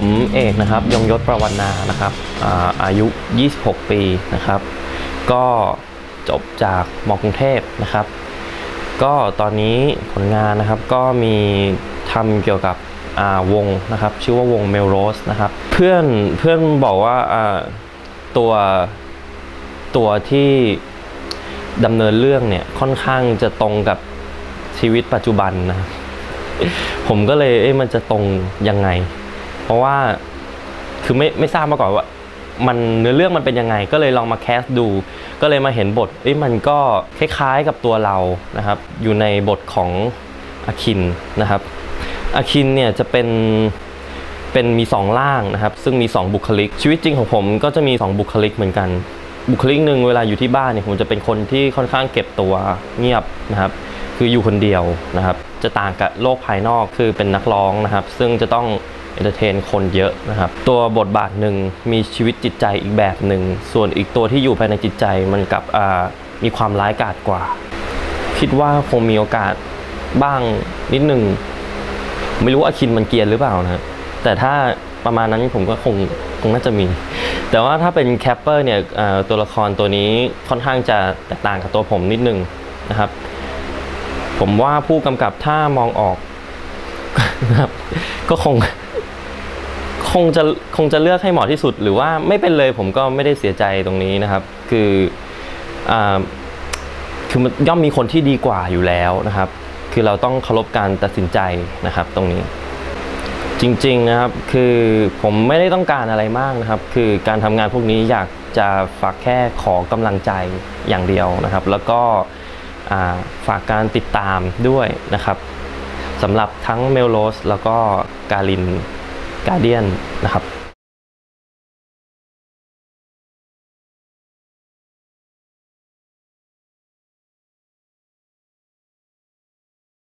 ผมเอกนะครับ ยงยศประวันนานะครับอาอายุ 26 ปีนะครับ ก็จบจากมกรุงเทพนะครับ ก็ตอนนี้ผลงานนะครับก็มีทำเกี่ยวกับวงนะครับ ชื่อว่าวงเมลโรสนะครับ เพื่อนเพื่อนบอกว่าอ่าตัวตัวที่ดำเนินเรื่องเนี่ยค่อนข้างจะตรงกับชีวิตปัจจุบันนะครับผมก็เลยเอ๊ะมันจะตรงยังไง เพราะว่าคือไม่ไม่ทราบมาก่อนว่า มันเนื้อเรื่องมันเป็นยังไง ก็เลยลองมาแคสดู ก็เลยมาเห็นบทเอ้ยมันก็คล้ายๆกับตัวเรานะครับ อยู่ในบทของอาคินนะครับอาคินเนี่ยจะเป็นเป็นมีสองร่างนะครับ ซึ่งมีสองบุคลิก ชีวิตจริงของผมก็จะมีสองบุคลิกเหมือนกัน บุคลิกหนึ่งเวลาอยู่ที่บ้านเนี่ยผมจะเป็นคนที่ค่อนข้างเก็บตัวเงียบนะครับ คืออยู่คนเดียวนะครับ จะต่างกับโลกภายนอกคือเป็นนักร้องนะครับ ซึ่งจะต้อง เอนเตอร์เทนคนเยอะนะครับ ตัวบทบาทหนึ่งมีชีวิตจิตใจอีกแบบหนึ่ง ส่วนอีกตัวที่อยู่ภายในจิตใจมันกับมีความร้ายกาจกว่า คิดว่าคงมีโอกาสบ้างนิดหนึ่ง ไม่รู้ว่าอาคินมันเกียนหรือเปล่านะแต่ถ้าประมาณนั้นผมก็คงคงน่าจะมี แต่ว่าถ้าเป็นแคปเปอร์เนี่ยตัวละครตัวนี้ค่อนข้างจะแตกต่างกับตัวผมนิดนึงนะครับ ผมว่าผู้กำกับถ้ามองออกนะครับก็คง คงจะคงจะเลือกให้เหมาะที่สุด หรือว่าไม่เป็นเลยผมก็ไม่ได้เสียใจตรงนี้นะครับ คืออ่าคือมันย่อมมีคนที่ดีกว่าอยู่แล้วนะครับ คือเราต้องเคารพการตัดสินใจนะครับ ตรงนี้ จริง ๆนะครับ คือผมไม่ได้ต้องการอะไรมากนะครับ คือการทำงานพวกนี้อยากจะฝากแค่ขอกำลังใจอย่างเดียวนะครับ แล้วก็ฝากการติดตามด้วยนะครับสำหรับทั้งเมลโลสแล้วก็กาลิน กาเดียนนะครับ